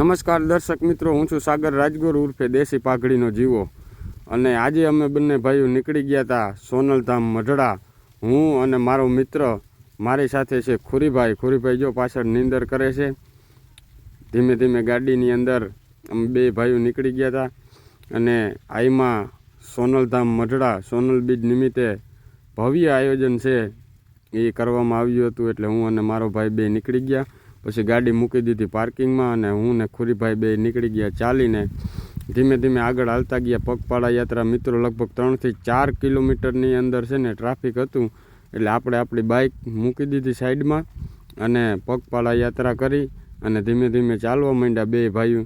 નમસ્કાર દર્શક મિત્રો, હું છું સાગર રાજગોર ઉર્ફે દેશી પાઘડીનો જીવો. અને આજે અમે બંને ભાઈઓ નીકળી ગયા હતા સોનલધામ મઢડા. હું અને મારો મિત્ર, મારી સાથે છે ખુરીભાઈ. ખુરીભાઈ જો પાછળ નીંદર કરે છે. ધીમે ધીમે ગાડીની અંદર અમે બે ભાઈઓ નીકળી ગયા હતા અને આઈમાં સોનલધામ મઢડા, સોનલ બીજ નિમિત્તે ભવ્ય આયોજન છે. એ કરવામાં આવ્યું હતું એટલે હું અને મારો ભાઈ બે નીકળી ગયા. પછી ગાડી મૂકી દીધી પાર્કિંગમાં અને હું ને ખુરીભાઈ બે નીકળી ગયા ચાલીને. ધીમે ધીમે આગળ હાલતા ગયા પગપાળા યાત્રા મિત્રો લગભગ ત્રણથી ચાર કિલોમીટરની અંદર છે ને ટ્રાફિક હતું. એટલે આપણે આપણી બાઇક મૂકી દીધી સાઈડમાં અને પગપાળા યાત્રા કરી અને ધીમે ધીમે ચાલવા માંડ્યા બે ભાઈઓ.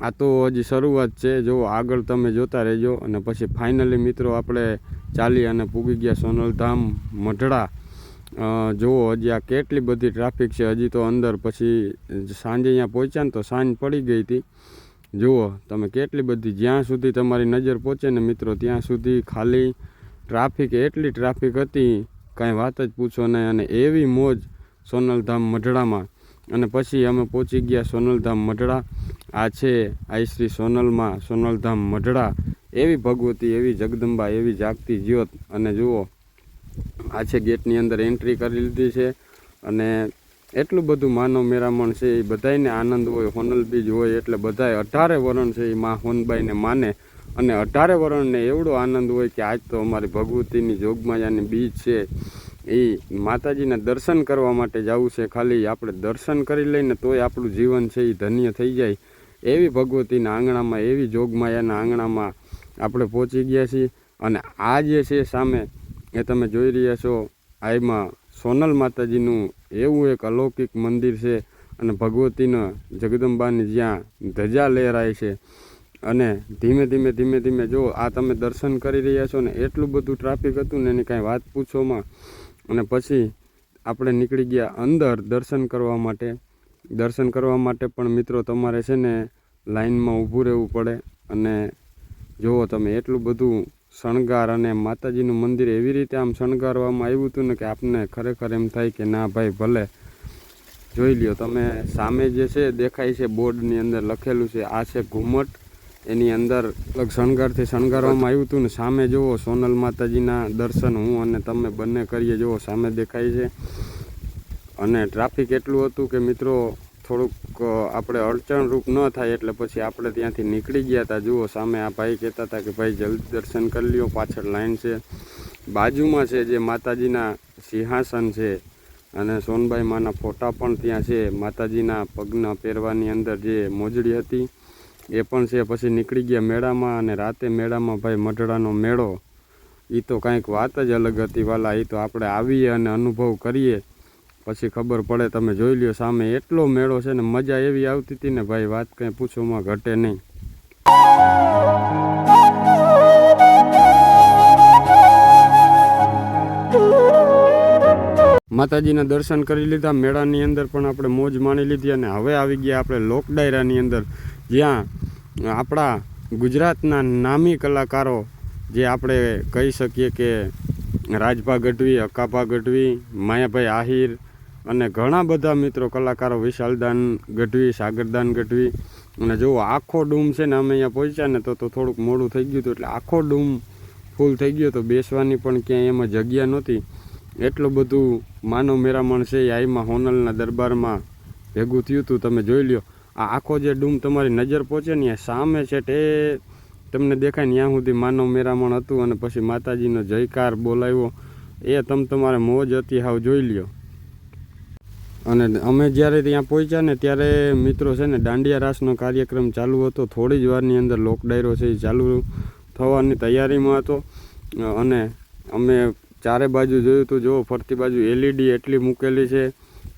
આ તો હજી શરૂઆત છે, જો આગળ તમે જોતા રહેજો. અને પછી ફાઇનલી મિત્રો આપણે ચાલી અને પૂગી ગયા સોનલધામ મઢડા. જુઓ હજી આ કેટલી બધી ટ્રાફિક છે. હજી તો અંદર પછી સાંજે અહીંયા પહોંચ્યા ને તો સાંજ પડી ગઈ હતી. જુઓ તમે કેટલી બધી, જ્યાં સુધી તમારી નજર પહોંચે ને મિત્રો, ત્યાં સુધી ખાલી ટ્રાફિક એટલી ટ્રાફિક હતી, કાંઈ વાત જ પૂછો નહીં. અને એવી મોજ સોનલધામ મઢડામાં. અને પછી અમે પહોંચી ગયા સોનલધામ મઢડા. આ છે આઈ શ્રી સોનલમાં સોનલધામ મઢડા. એવી ભગવતી, એવી જગદંબા, એવી જાગતી જ્યોત. અને જુઓ આ છે ગેટની અંદર એન્ટ્રી કરી લીધી છે અને એટલું બધું માનવ મેરામણ છે એ બધાયને આનંદ હોય, હોનલ બીજ હોય એટલે બધાય અઢારે વરણ છે એ મા હોનબાઈને માને. અને અઢારે વરણને એવડો આનંદ હોય કે આજ તો અમારી ભગવતીની જોગમાયાની બીજ છે. એ માતાજીના દર્શન કરવા માટે જવું છે. ખાલી આપણે દર્શન કરી લઈને તોય આપણું જીવન છે એ ધન્ય થઈ જાય. એવી ભગવતીના આંગણામાં, એવી જોગમાયાના આંગણામાં આપણે પહોંચી ગયા છીએ. અને આ જે છે સામે એ તમે જોઈ રહ્યા છો આઈમાં સોનલ માતાજીનું એવું એક અલૌકિક મંદિર છે અને ભગવતીના જગદંબાની જ્યાં ધજા લહેરાય છે. અને ધીમે ધીમે ધીમે ધીમે જો આ તમે દર્શન કરી રહ્યા છો ને એટલું બધું ટ્રાફિક હતું ને એની કાંઈ વાત પૂછોમાં. અને પછી આપણે નીકળી ગયા અંદર દર્શન કરવા માટે. દર્શન કરવા માટે પણ મિત્રો તમારે છે ને લાઈનમાં ઊભું રહેવું પડે. અને જુઓ તમે, એટલું બધું શણગાર અને માતાજીનું મંદિર એવી રીતે આમ શણગારવામાં આવ્યું હતું ને કે આપને ખરેખર એમ થાય કે ના ભાઈ, ભલે. જોઈ લ્યો, તમે સામે જે છે દેખાય છે બોર્ડની અંદર લખેલું છે, આ છે ઘુમટ. એની અંદર શણગારથી શણગારવામાં આવ્યું હતું ને, સામે જુઓ, સોનલ માતાજીના દર્શન હું અને તમે બંને કરીએ, જુઓ, સામે દેખાય છે. અને ટ્રાફિક એટલું હતું કે મિત્રો થોડુંક આપણે અડચણરૂપ ન થાય એટલે પછી આપણે ત્યાંથી નીકળી ગયા હતા જુઓ, સામે આ ભાઈ કહેતા હતા કે, ભાઈ, જલ્દી દર્શન કરી લ્યો, પાછળ લાઈન છે. બાજુમાં છે જે માતાજીના સિંહાસન છે અને સોનબાઈ માના ફોટા પણ ત્યાં છે. માતાજીના પગના પહેરવાની અંદર જે મોજડી હતી એ પણ છે. પછી નીકળી ગયા મેળામાં અને રાતે મેળામાં ભાઈ મઢડાનો મેળો. એ તો કાંઈક વાત જ અલગ હતી, વાલા. એ તો આપણે આવીએ અને અનુભવ કરીએ. પછી ખબર પડે, તમે જોઈ લ્યો, સામે એટલો મેળો છે ને મજા એવી આવતી હતી ને, ભાઈ, વાત કંઈ પૂછવામાં ઘટે નહીં. માતાજીના દર્શન કરી લીધા, મેળાની અંદર પણ આપણે મોજ માણી લીધી અને હવે આવી ગયા આપણે લોક ડાયરાની અંદર, જ્યાં આપણા ગુજરાતના નામી કલાકારો જે આપણે કહી શકીએ કે રાજભા ગઢવી અક્કાભા ગઢવી માયાભાઈ આહિર અને ઘણા બધા મિત્રો કલાકારો વિશાલદાન ગઢવી, સાગરદાન ગઢવી, અને જો આખો ડૂમ છે ને અમે અહીંયા પહોંચ્યા ને તો તો થોડુંક મોડું થઈ ગયું હતું એટલે આખો ડૂમ ફૂલ થઈ ગયો તો બેસવાની પણ ક્યાંય એમાં જગ્યા નહોતી. એટલું બધું માનવ મેરામણ છે આઈમાં, હોનલના દરબારમાં ભેગું થયું હતું. તમે જોઈ લ્યો, આ આખો જે ડૂમ તમારી નજર પહોંચે ને સામે છે તે તમને દેખાય ને ત્યાં સુધી માનવ મેરામણ હતું અને પછી માતાજીનો જયકાર બોલાવ્યો. એ તમ તમારે મોજ હતી, હાવ જોઈ લ્યો. અને અમે જ્યારે ત્યાં પહોંચ્યા ને ત્યારે મિત્રો છે ને દાંડિયા રાસનો કાર્યક્રમ ચાલુ હતો. થોડી જ વારની અંદર લોક ડાયરો છે એ ચાલુ થવાની તૈયારીમાં હતો. અને અમે ચારે બાજુ જોયું તો જુઓ, ફરતી બાજુ એલઈડી એટલી મૂકેલી છે.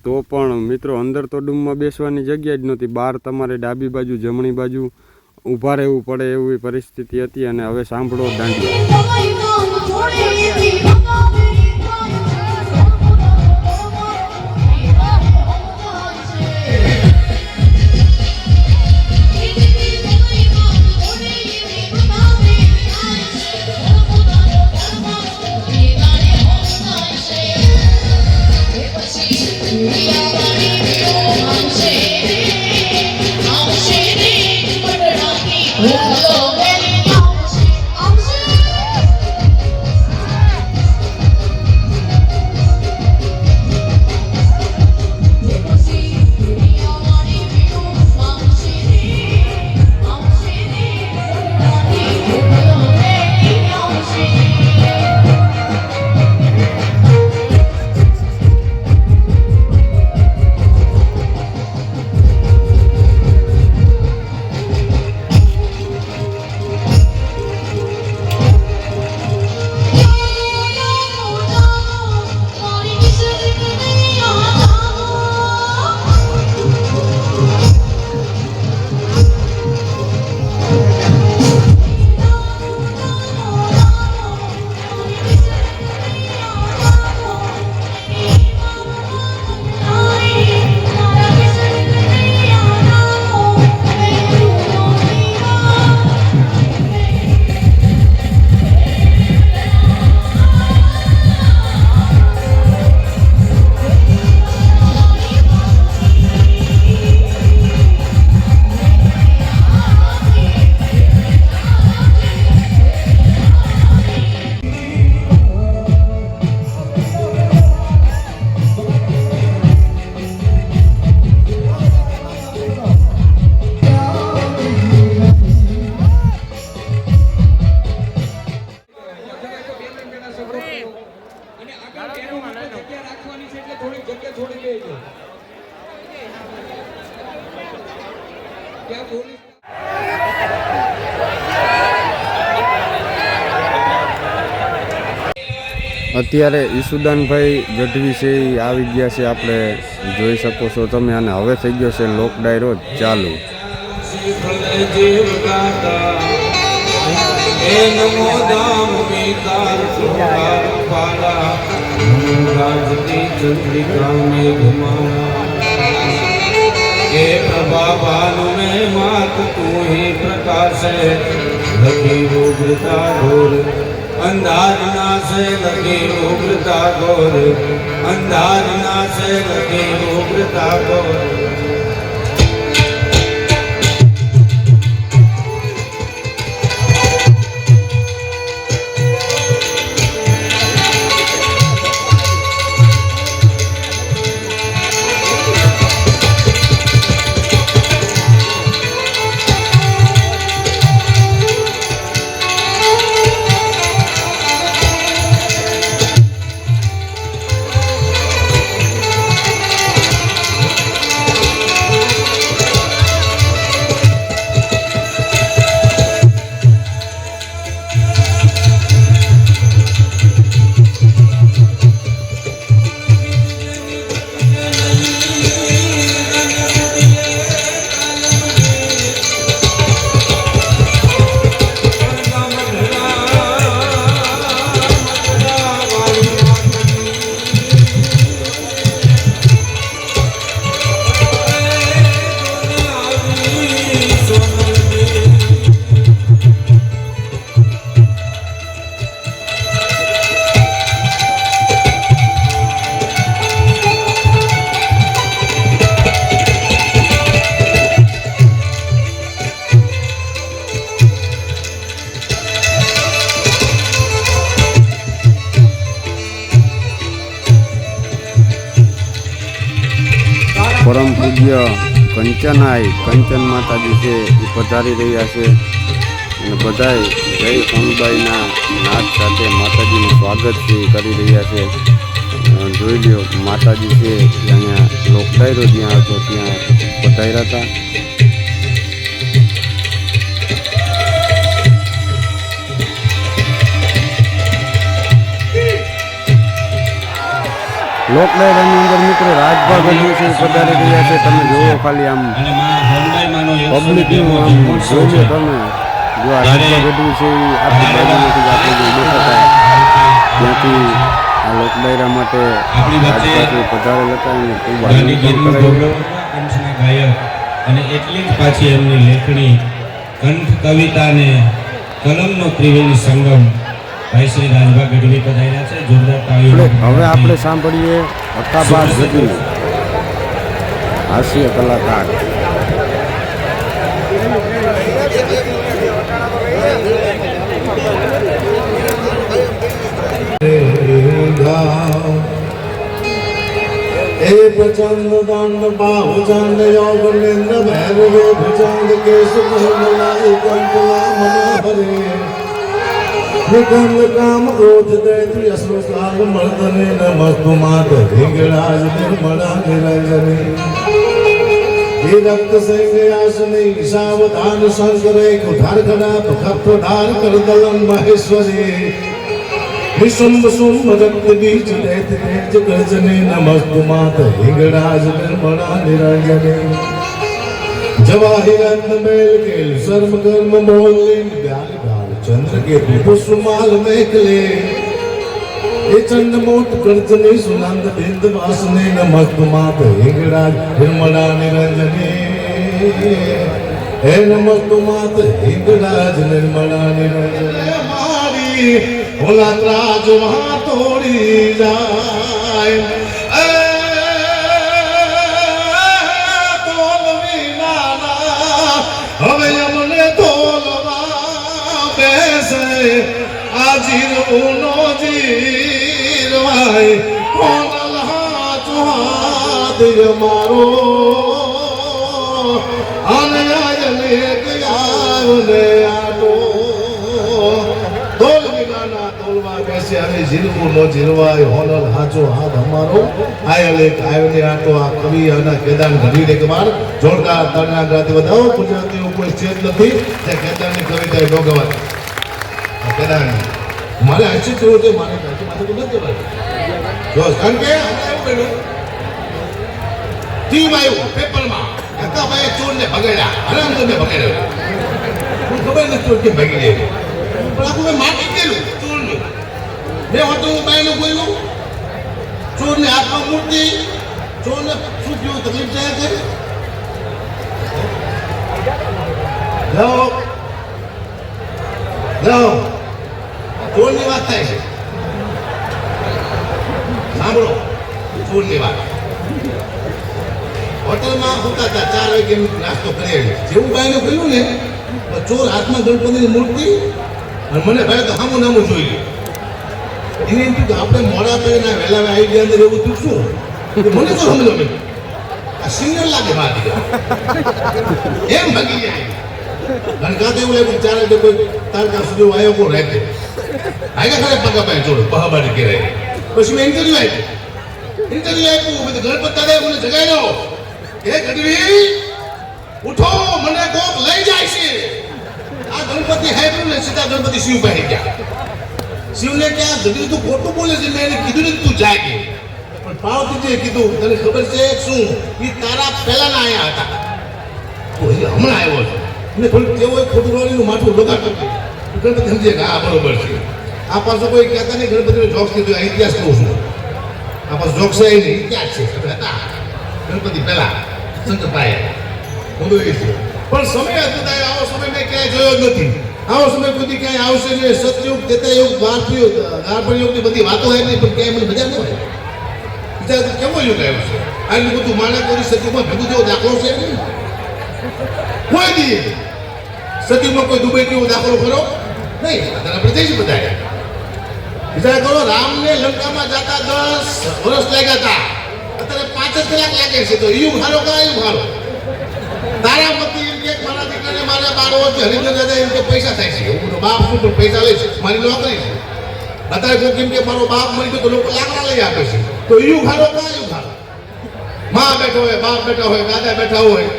તો પણ મિત્રો અંદર તો ડૂમમાં બેસવાની જગ્યા જ નહોતી. બહાર તમારે ડાબી બાજુ, જમણી બાજુ ઊભા રહેવું પડે એવી પરિસ્થિતિ હતી અને હવે સાંભળો દાંડિયા. અત્યારે ઈસુદાનભાઈ ગઢવી છે એ આવી ગયા છે, આપણે જોઈ શકો છો તમે, અને હવે થઈ ગયો છે લોક ડાયરો ચાલુ. જીવ ગાતા હે નમો દામ વિકાર સુકાર પાલા રાજતી અંધારના સે લગે ઉગ્રતા ગોર. અંધારના સે લગે ઉગ્રતા ગોર. પૂજ્ય કંચનાય કંચન માતાજી છે, એ પધારી રહ્યા છે. અને બધાએ જય સોનબાઈના નાચ સાથે માતાજીનું સ્વાગત છે કરી રહ્યા છે. જોઈ લ્યો, માતાજી છે અહીંયા લોકડાયરો જ્યાં હતો, ત્યાં પધાર્યા હતા. લોકડાયરાની અંદર મિત્રો રાજભાગ હજુ છે પધારી રહ્યા છે. તમે જોવો ખાલી આમ પબ્લિકનું આમ જોજો છે. તમે. જો આ રાજભાગ હજુ છે એ આપણી બાજુમાંથી જ આપણે જે બેઠા ત્યાંથી આ લોકડાયરા માટે પધારેલ હતા અને ખૂબ આનંદ અને એટલી જ પાછી એમની લેખણી કંઠ કવિતા અને કલમનો ત્રિવેણી સંગમ ભાઈ રાજભા ગઢવી પધાર્યા છે. જોરદાર તાળીઓ હવે આપણે સાંભળીએ અકાબાર ગઢવી. હાસ્ય કલાકાર પ્રચંડ દંડ બાહુચંડ યોગનિંદ ભૈરવે ભુચંડ કેશ મહિમલા કંકલા મનોહરે નિકંદ કામ ક્રોધ દૈત્ય અશ્રુ કાલ મર્દને નમસ્તુ માત ધિંગરાજ નિર્મળા નિરંજને હે રક્ત સંજયાસની સાવધાન શંકરે કુઠાર ખડા ખપ ધાર કર દલન મહેશ્વરી વિશુંભ શુંભ રક્ત બીજ દૈત તેજ ગર્જને નમસ્તુ માત હિંગળાજ નિર્મળા નિરંજને જવાહિરત મેલ કેલ સર્વ કર્મ મોલિન બ્યાલ બ્યાલ ચંદ્ર કે પુષ્પમાલ મેકલે એ ચંડ મોટ કર્જને સુનંદ બિંદ વાસને નમસ્તુ માત હિંગળાજ નિર્મળા નિરંજને. હે નમસ્તુ માત હિંગળાજ નિર્મળા નિરંજને મારી ઓલા ત્રાજ વહા તોડી જાય. બેસે આ જીરવાનો જીરવાય કોણ હાચો હાથ મારો અને આજને કયાવને આટો તોલ વિનાના તોલવા બેસે અને જીરવું નો જીરવાય હોનલ હાચો હાથ અમારો આયલ આયલે આટો આ કવિ અને કેદાર ઘડી એક વાર જોરદાર તરના ગાતી ગુજરાતીઓ કોઈ સ્ટેજ નથી તે કેદારની કવિતા નો ગવાય આ કેદારની મારે આશ્ચર્ય થયું છે મારે માથે નથી જો કારણ કે એવું ટીમ આવ્યું પેપરમાં. કાકાભાઈએ ચોરને ભગાડ્યા. હરામખોરને ભગાડ્યો. મને ખબર નથી ચોર કે ભાગી જાય પણ આખું મેં માટી ગયેલું ચોરનું. મેં હોતું હું બાયનું બોલ્યું, ચોરને હાથમાં મૂર્તિ ચોરને શું થયું? તકલીફ થાય છે જાઓ. જાઓ. ચોરની વાત થાય છે. સાંભળો ચોરની વાત હોટલમાં હોતા હતા, ચાર વાગે નાસ્તો કરી જેવું બાયનું કહ્યું ને ચોર હાથમાં ગણપતિની મૂર્તિ, અને મને ભાઈ તો હામું નામું જોઈ લે. એને એમ કીધું, આપણે મોડા કરીને વહેલા આવી ગયા અંદર એવું તું શું? મને તો સમજો નહીં? આ સિનિયર લાગે મારી એમ ભાગી જાય અને તો એવું લાગ્યું ચાર વાગે કોઈ તારકા સુધી આવ્યો કોણ રહેતે આગળ ખરે પગા પાસે જોડે પહાબાડી કે રહે પછી મેં ઇન્ટરવ્યુ આપ્યું. ઇન્ટરવ્યુ આપ્યું, મેં ગણપત દાદા મને જગાડ્યો હે, ગઢવી, ઉઠો, મને કોક લઈ જાય છે. આ ગણપતિ હાઈબ્રિડ ને સીધા ગણપતિ શિવ પાસે ગયા. શિવને ક્યાં, ગઢવી તું ખોટું બોલે છે, મેં એને કીધું ને તું કે પણ પાર્વતીજીએ કીધું, તને ખબર છે શું? એ તારા પહેલાના આયા હતા. તો એ હમણાં આવ્યો છે. અને થોડીક હોય ખોટું બોલીનું માથું લગાડતો ગણપતિ સમજે કે હા બરોબર છે. આ પાછો કોઈ કહેતા નહીં, ગણપતિનો જોક્સ કીધું આ ઇતિહાસ કહું છું. આ પાછો જોક્સ એ નહીં ઇતિહાસ છે. હતા. ગણપતિ પહેલા શંકરભાઈ બધું એ છે. પણ સમય અત્યારે આવો સમય મેં ક્યાંય જોયો જ નથી. આવો સમય કોઈ ક્યાંય આવશે નહીં. સતયુગ તેતા યુગ દ્વારપયુગ દ્વારપર યુગની બધી વાતો હોય નહીં, પણ ક્યાંય મને મજા ન હોય. વિચાર તો કેવો યુગ આવ્યો છે? આટલું બધું માણા કરી સતયુગમાં ભેગું જેવો દાખલો છે કોઈ દી સતીમાં કોઈ દુબઈ કેવો દાખલો કરો નહીં અત્યારે આપણે જઈશું બધા વિચાર કરો રામને લંકામાં જતા દસ વર્ષ લાગ્યા હતા અત્યારે પાંચ જ કલાક લાગે છે, તો યુગ હારો કા યુગ હારો તારા પતિ એમ કે, મારા દીકરાને મારા બાળો છે હરિન્દ્ર દાદા એમ કે, પૈસા થાય છે. હું બાપ શું પણ પૈસા લે છે? મારી નોકરી છે. અત્યારે કોઈ કેમ કે, મારો બાપ મરી ગયો તો લોકો લાકડા લઈ આપે છે. તો યુગ હારો કા યુગ હારો માં બેઠો હોય, બાપ બેઠા હોય, દાદા બેઠા હોય,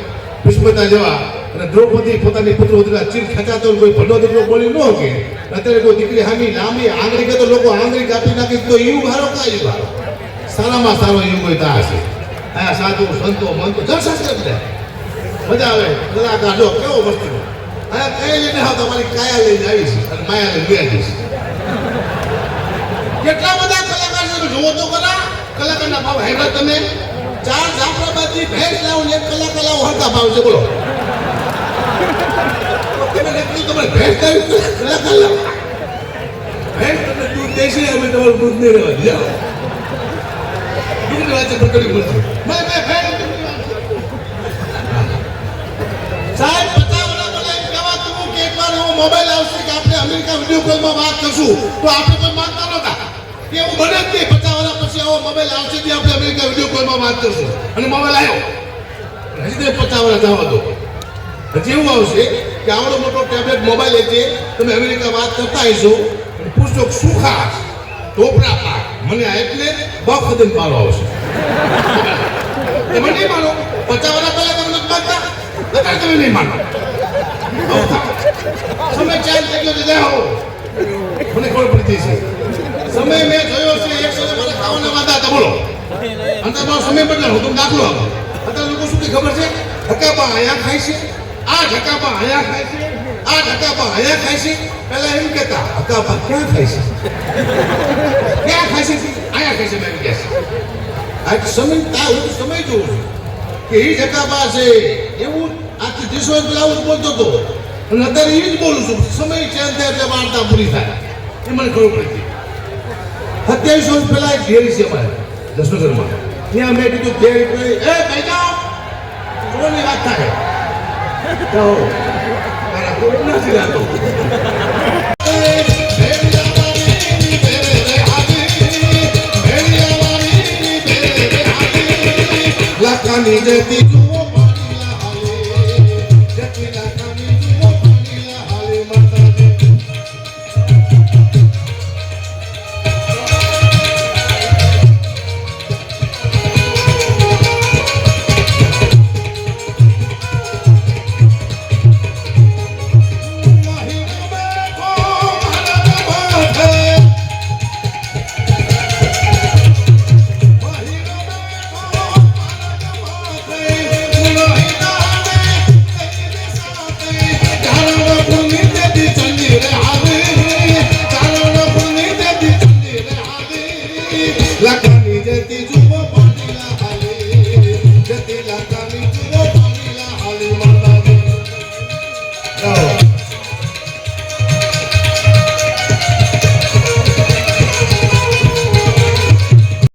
પુષ્પતા જેવા. અને દ્રૌપદી પોતાની પુત્ર ઉદરા ચીર ખેંચાતો કોઈ ભલો દીકરો બોલી ન કે અત્યારે કોઈ દીકરી હામી લાંબી આંગળી કે તો લોકો આંગળી કાપી નાખી તો એવું ભારો કાયું ભારો સારામાં સારો એવું હોય તા હશે આ સાધુ, સંતો, મંતો જલસા બધા. મજા આવે કલાકાર જો કેવો વસ્તુ. આ કઈ લઈને આવ તમારી કાયા લઈને આવીશ અને માયા લઈને ગયા જઈશ કેટલા બધા કલાકાર છે જોવો તો કલા. કલાકારના ભાવ હેરા તમે. ચાર જાફરાબાદની ભેંસ લાવો એક કલાકાર લાવો હરતા ભાવ છે, બોલો. લાવી કલાકાર લાવો ભેંસ તમને દૂધ દેશે અમે તમારું દૂધ નહીં રહેવા જાઓ મેં ભેંસ સાહેબ વર્ષ પહેલા એમ કે એકવાર એવો મોબાઈલ આવશે કે આપણે અમેરિકા વીડિયો કોલમાં વાત કરશું, તો આપણે કોઈ માનતા નહોતા. એવું બને જ નહીં પચાસ વર્ષ પછી આવો મોબાઈલ આવશે જે આપણે અમેરિકા વીડિયો કોલમાં વાત કરશું. અને મોબાઈલ આવ્યો હજી તો પચાસ જવા દો. હજી એવું આવશે કે આવડો મોટો ટેબ્લેટ મોબાઈલ છે. તમે અમેરિકા વાત કરતા હશો, અને શું ખાસ? ટોપરા પાક. મને આ એટલે બફ ખતમ પાડો આવશે. તમે નહીં માનો. પચાસ વર્ષ પહેલા તમે નથી માનતા? અત્યારે તમે નહીં માનો. સમય ચેન્જ થઈ ગયો દીધા હો મને ખબર પડતી છે સમય મેં જોયો છે, એક સમય મારે ખાવાના વાંધા હતા. બોલો. અને તમારો સમય બદલાવો તમે દાખલો આપો. અત્યારે લોકો શું ખબર છે? ઢકાબા અહીંયા ખાય છે. આ ઢકાબા હયા ખાય છે. આ ઢકાબા હયા ખાય છે. પેલા એમ કહેતા ઢકાબા ક્યાં ખાય છે? ક્યાં ખાય છે? આયા ખાય છે, મેં કહે આ સમય તા હું છું કે એ ઢકાબા છે, એવું આખી ત્રીસ પેલા હું બોલતો હતો. અને અત્યારે એ જ બોલું છું. સમય ચેન્જ થાય એટલે વાર્તા પૂરી થાય. એ મને ખબર પડતી સત્યાવીસ વર્ષ પહેલા એક ડેરી છે અમારે દસનગરમાં ત્યાં મેં કીધું ડેરી એ ભાઈ કોની વાત થાય. જાઓ તારા કોઈ નથી રહેતો લાખાની જતી તું